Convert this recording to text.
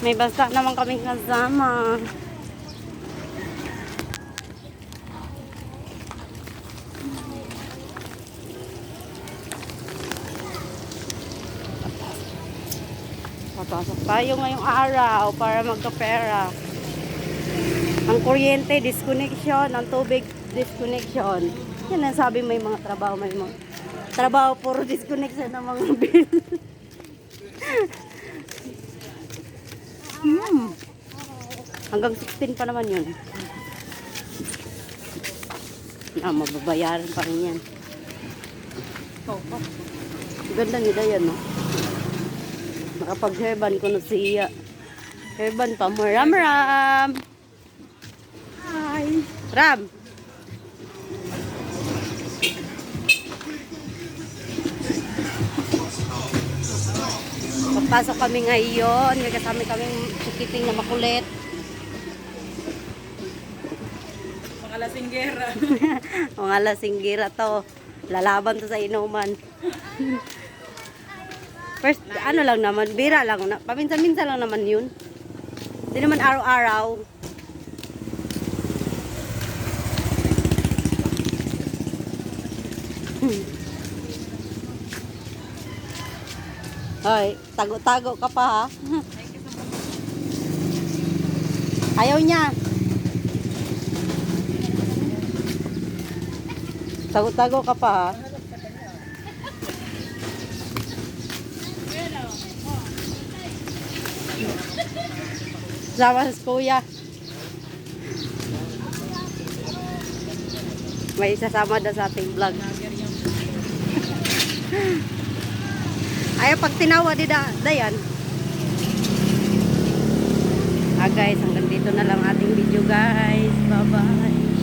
May basta naman kaming kasama. Papasok tayo ngayong araw para magkapera. Ang kuryente, disconnection. Ang tubig, disconnection. Yan ang sabi may mga trabaho, may mga trabaho, puro disconnection ng mga bill. hmm. Hanggang 16 pa naman yun. Ah, mababayaran pa rin yan. Ganda nila yan, no? Nakapag-heaven ko na siya. Heaven pa mo. Ram, ram! Hi. Ram! Papasok kami ngayon. May kasama kaming chikiting na makulit. Mga lasinggera. Mga lasinggira to. Lalaban to sa inuman. First, ano lang naman, bira lang. Paminsan-minsan lang naman yun. Hindi naman araw-araw. Hmm. Hoy, tago-tago ka pa ha. Ayaw niya. Tago-tago ka pa ha. Sama sa kuya. May isasama na sa ating vlog. Ayaw pag tinawa di da, dayan. Ah guys, hanggang dito na lang ating video guys. Bye bye.